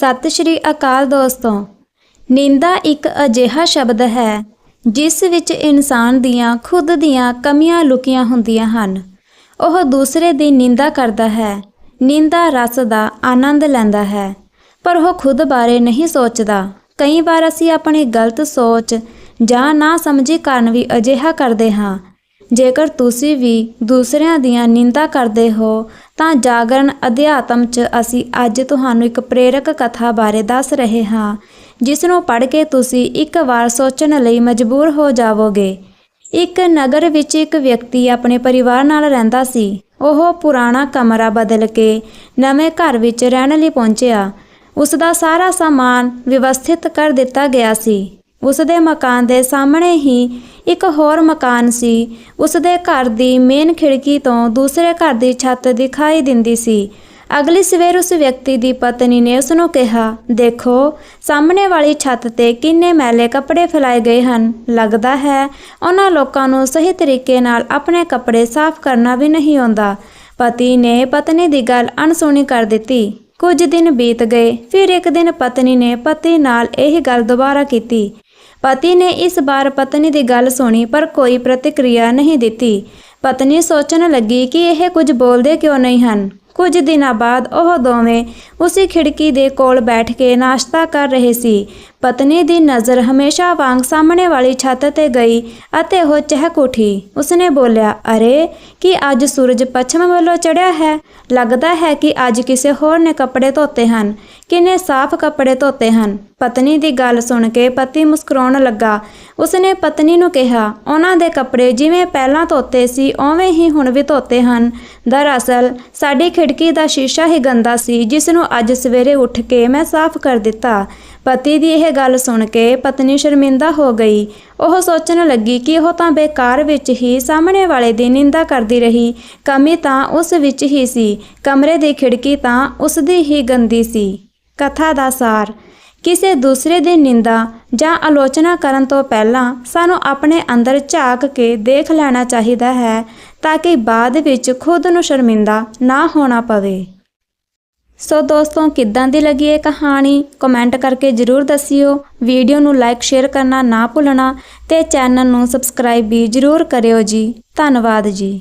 ਸਤਿ ਸ਼੍ਰੀ ਅਕਾਲ ਦੋਸਤੋ। ਨਿੰਦਾ ਇੱਕ ਅਜਿਹਾ ਸ਼ਬਦ ਹੈ, ਜਿਸ ਵਿੱਚ ਇਨਸਾਨ ਦੀਆਂ ਖੁਦ ਦੀਆਂ ਕਮੀਆਂ ਲੁਕੀਆਂ ਹੁੰਦੀਆਂ ਹਨ। ਉਹ ਦੂਸਰੇ ਦੀ ਨਿੰਦਾ ਕਰਦਾ ਹੈ, ਨਿੰਦਾ ਰਸ ਦਾ ਆਨੰਦ ਲੈਂਦਾ ਹੈ, ਪਰ ਉਹ ਖੁਦ ਬਾਰੇ ਨਹੀਂ ਸੋਚਦਾ। ਕਈ ਵਾਰ ਅਸੀਂ ਆਪਣੀ ਗਲਤ ਸੋਚ ਜਾਂ ਨਾ ਸਮਝੀ ਕਾਰਨ ਵੀ ਅਜਿਹਾ ਕਰਦੇ ਹਾਂ ਜੇਕਰ ਤੁਸੀਂ ਵੀ ਦੂਸਰਿਆਂ ਦੀਆਂ ਨਿੰਦਾ ਕਰਦੇ ਹੋ, ਤਾਂ ਜਾਗਰਣ ਅਧਿਆਤਮ 'ਚ ਅਸੀਂ ਅੱਜ ਤੁਹਾਨੂੰ ਇੱਕ ਪ੍ਰੇਰਕ ਕਥਾ ਬਾਰੇ ਦੱਸ ਰਹੇ ਹਾਂ ਜਿਸ ਨੂੰ ਪੜ੍ਹ ਕੇ ਤੁਸੀਂ ਇੱਕ ਵਾਰ ਸੋਚਣ ਲਈ ਮਜਬੂਰ ਹੋ ਜਾਵੋਗੇ। ਇੱਕ ਨਗਰ ਵਿੱਚ ਇੱਕ ਵਿਅਕਤੀ ਆਪਣੇ ਪਰਿਵਾਰ ਨਾਲ ਰਹਿੰਦਾ ਸੀ। ਉਹ ਪੁਰਾਣਾ ਕਮਰਾ ਬਦਲ ਕੇ ਨਵੇਂ ਘਰ ਵਿੱਚ ਰਹਿਣ ਲਈ ਪਹੁੰਚਿਆ। ਉਸ ਦਾ ਸਾਰਾ ਸਾਮਾਨ ਵਿਵਸਥਿਤ ਕਰ ਦਿੱਤਾ ਗਿਆ ਸੀ। ਉਸ ਦੇ ਮਕਾਨ ਦੇ ਸਾਹਮਣੇ ਹੀ ਇੱਕ ਹੋਰ ਮਕਾਨ ਸੀ। ਉਸ ਦੇ ਘਰ ਦੀ ਮੇਨ ਖਿੜਕੀ ਤੋਂ ਦੂਸਰੇ ਘਰ ਦੀ ਛੱਤ ਦਿਖਾਈ ਦਿੰਦੀ ਸੀ। ਅਗਲੀ ਸਵੇਰ ਉਸ ਵਿਅਕਤੀ ਦੀ ਪਤਨੀ ਨੇ ਉਸ ਨੂੰ ਕਿਹਾ, ਦੇਖੋ, ਸਾਹਮਣੇ ਵਾਲੀ ਛੱਤ ਤੇ ਕਿੰਨੇ ਮੈਲੇ ਕੱਪੜੇ ਫੈਲਾਏ ਗਏ ਹਨ। ਲੱਗਦਾ ਹੈ ਉਹਨਾਂ ਲੋਕਾਂ ਨੂੰ ਸਹੀ ਤਰੀਕੇ ਨਾਲ ਆਪਣੇ ਕੱਪੜੇ ਸਾਫ਼ ਕਰਨਾ ਵੀ ਨਹੀਂ ਆਉਂਦਾ। ਪਤੀ ਨੇ ਪਤਨੀ ਦੀ ਗੱਲ ਅਣਸੁਣੀ ਕਰ ਦਿੱਤੀ। ਕੁਝ ਦਿਨ ਬੀਤ ਗਏ, ਫਿਰ ਇੱਕ ਦਿਨ ਪਤਨੀ ਨੇ ਪਤੀ ਨਾਲ ਇਹ ਗੱਲ ਦੁਬਾਰਾ ਕੀਤੀ। ਪਤੀ ਨੇ ਇਸ ਵਾਰ ਪਤਨੀ ਦੀ ਗੱਲ ਸੁਣੀ, ਪਰ ਕੋਈ ਪ੍ਰਤੀਕਿਰਿਆ ਨਹੀਂ ਦਿੱਤੀ। ਪਤਨੀ ਸੋਚਣ ਲੱਗੀ ਕਿ ਇਹ ਕੁਝ ਬੋਲਦੇ ਕਿਉਂ ਨਹੀਂ ਹਨ। ਕੁਝ ਦਿਨਾਂ ਬਾਅਦ ਉਹ ਦੋਵੇਂ ਉਸੇ ਖਿੜਕੀ ਦੇ ਕੋਲ ਬੈਠ ਕੇ ਨਾਸ਼ਤਾ ਕਰ ਰਹੇ ਸੀ। ਪਤਨੀ ਦੀ ਨਜ਼ਰ ਹਮੇਸ਼ਾ ਵਾਂਗ ਸਾਹਮਣੇ ਵਾਲੀ ਛੱਤ ਤੇ ਗਈ ਅਤੇ ਉਹ ਚਹਿਕ ਉਠੀ। ਉਸਨੇ ਬੋਲਿਆ, ਅਰੇ, ਕੀ ਅੱਜ ਸੂਰਜ ਪੱਛਮ ਵੱਲੋਂ ਚੜ੍ਹਿਆ ਹੈ? ਲੱਗਦਾ ਹੈ ਕਿ ਅੱਜ ਕਿਸੇ ਹੋਰ ਨੇ ਕੱਪੜੇ ਧੋਤੇ ਹਨ। ਕਿੰਨੇ ਸਾਫ਼ ਕੱਪੜੇ ਧੋਤੇ ਹਨ। ਪਤਨੀ ਦੀ ਗੱਲ ਸੁਣ ਕੇ ਪਤੀ ਮੁਸਕਰਾਉਣ ਲੱਗਾ। ਉਸਨੇ ਪਤਨੀ ਨੂੰ ਕਿਹਾ, ਉਹਨਾਂ ਦੇ ਕੱਪੜੇ ਜਿਵੇਂ ਪਹਿਲਾਂ ਧੋਤੇ ਸੀ, ਉਵੇਂ ਹੀ ਹੁਣ ਵੀ ਧੋਤੇ ਹਨ। ਦਰਅਸਲ, ਸਾਡੀ ਖਿੜਕੀ ਦਾ ਸ਼ੀਸ਼ਾ ਹੀ ਗੰਦਾ ਸੀ, ਜਿਸ ਨੂੰ ਅੱਜ ਸਵੇਰੇ ਉੱਠ ਕੇ ਮੈਂ ਸਾਫ਼ ਕਰ ਦਿੱਤਾ। ਪਤੀ ਦੀ ਇਹ ਗੱਲ ਸੁਣ ਕੇ ਪਤਨੀ ਸ਼ਰਮਿੰਦਾ ਹੋ ਗਈ। ਉਹ ਸੋਚਣ ਲੱਗੀ ਕਿ ਉਹ ਤਾਂ ਬੇਕਾਰ ਵਿੱਚ ਹੀ ਸਾਹਮਣੇ ਵਾਲੇ ਦੀ ਨਿੰਦਾ ਕਰਦੀ ਰਹੀ। ਕਮੀ ਤਾਂ ਉਸ ਵਿੱਚ ਹੀ ਸੀ। ਕਮਰੇ ਦੀ ਖਿੜਕੀ ਤਾਂ ਉਸ ਦੀ ਹੀ ਗੰਦੀ ਸੀ। ਕਥਾ ਦਾ ਸਾਰ। ਕਿਸੇ ਦੂਸਰੇ ਦੀ ਨਿੰਦਾ ਜਾਂ ਆਲੋਚਨਾ ਕਰਨ ਤੋਂ ਪਹਿਲਾਂ ਸਾਨੂੰ ਆਪਣੇ ਅੰਦਰ ਝਾਕ ਕੇ ਦੇਖ ਲੈਣਾ ਚਾਹੀਦਾ ਹੈ ਤਾਂ ਕਿ ਬਾਅਦ ਵਿੱਚ ਖੁਦ ਨੂੰ ਸ਼ਰਮਿੰਦਾ ਨਾ ਹੋਣਾ ਪਵੇ। ਸੋ ਦੋਸਤੋ, ਕਿੱਦਾਂ ਦੀ ਲੱਗੀ ਇਹ ਕਹਾਣੀ? ਕਮੈਂਟ ਕਰਕੇ ਜਰੂਰ ਦੱਸਿਓ। ਵੀਡੀਓ ਨੂੰ ਲਾਈਕ ਸ਼ੇਅਰ ਕਰਨਾ ਨਾ ਭੁੱਲਣਾ ਤੇ ਚੈਨਲ ਨੂੰ ਸਬਸਕ੍ਰਾਈਬ ਵੀ ਜਰੂਰ ਕਰਿਓ ਜੀ। ਧੰਨਵਾਦ ਜੀ।